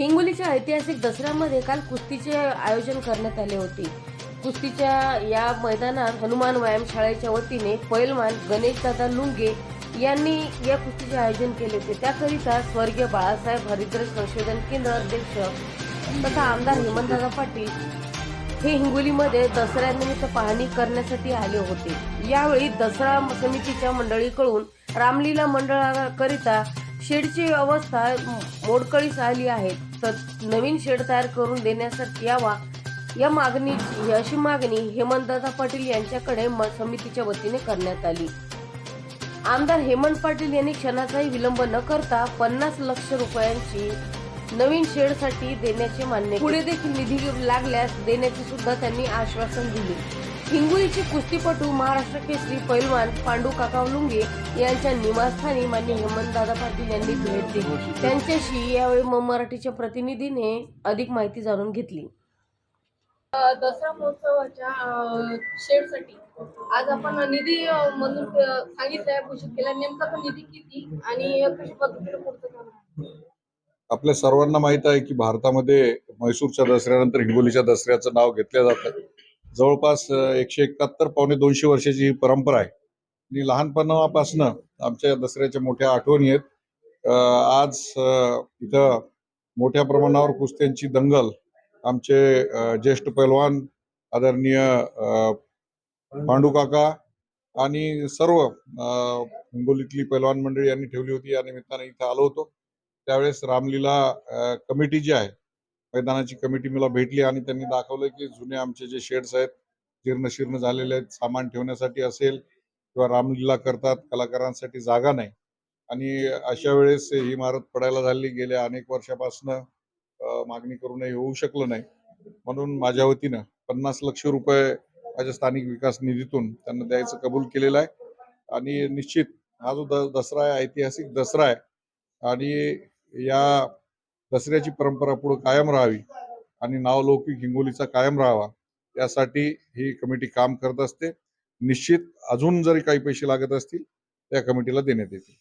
हिंगोलीच्या ऐतिहासिक दसऱ्यामध्ये काल कुस्तीचे आयोजन करण्यात आले होते. कुस्तीच्या या मैदानात हनुमान व्यायामशाळेच्या वतीने पैलवान गणेशदादा लुंगे यांनी या कुस्तीचे आयोजन केले होते. त्याकरिता स्वर्गीय बाळासाहेब हरिद्र संशोधन केंद्र अध्यक्ष तथा आमदार हेमंतदादा पाटील हे हिंगोलीमध्ये दसऱ्यानिमित्त पाहणी करण्यासाठी आले होते. यावेळी दसरा समितीच्या मंडळीकडून रामलीला मंडळाकरिता शेडची अवस्था मोडकळीस आली आहे. नवीन शेड तयार करून देण्यासाठी यावा. या मागणीची अशी मागणी हेमंतदादा पाटील यांच्याकडे समितीच्या वतीने करण्यात आली. आमदार हेमंत पाटील यांनी क्षणाचाही विलंब न करता पन्नास लक्ष रुपयांची नवीन शेडसाठी देण्याचे मान्य पुढे देखील निधी लागल्यास देण्याचे सुद्धा त्यांनी आश्वासन दिले. हिंगोलीचे कुस्तीपटू महाराष्ट्र केसरी पैलवान पांडू काका लुंगे यांच्या निवासस्थानी मान्य हेमंतदादा पाटील यांनी भेट दिली. त्यांच्याशी यावेळी मराठीच्या प्रतिनिधीने अधिक माहिती जाणून घेतली. दसरा महोत्सवाच्या शेडसाठी आज आपण निधी के- सांगितलाय घोषित केला नेमका तो निधी किती आणि कशा पद्धतीने? आपल्या सर्वांना माहीत आहे की भारतामध्ये म्हैसूरच्या दसऱ्यानंतर हिंगोलीच्या दसऱ्याचं नाव घेतलं जातं. जवळपास एकशे एकाहत्तर पावणे दोनशे वर्षाची ही परंपरा आहे. आणि लहानपणापासनं आमच्या दसऱ्याच्या मोठ्या आठवणी आहेत. आज इथं मोठ्या प्रमाणावर कुस्त्यांची दंगल आमचे ज्येष्ठ पैलवान आदरणीय अं, पांडू काका आणि सर्व हिंगोलीतली पैलवान मंडळी यांनी ठेवली होती. या निमित्ताने इथं आलो होतो. त्यावेळेस रामलीला कमिटी जी आहे मैदानाची कमिटी मला भेटली आणि त्यांनी दाखवलं की जुने आमचे जे शेड्स आहेत जीर्ण शीर्ण झालेले आहेत सामान ठेवण्यासाठी असेल किंवा रामलीला करतात कलाकारांसाठी जागा नाही. आणि अशा वेळेस ही इमारत पडायला झाली गेल्या अनेक वर्षापासनं मागणी करूनही होऊ शकलं नाही. म्हणून माझ्या वतीनं पन्नास लक्ष रुपये माझ्या स्थानिक विकास निधीतून त्यांना द्यायचं कबूल केलेलं आहे. आणि निश्चित हा जो द- दसरा आहे ऐतिहासिक दसरा आहे आणि या दसऱ्याची परंपरा पुढे कायम राहावी आणि नावलौकिक हिंगोलीचा कायम राहावा यासाठी ही कमिटी काम करत असते. निश्चित अजून जरी काही पैसे लागत असतील त्या कमिटीला देण्यात येतील.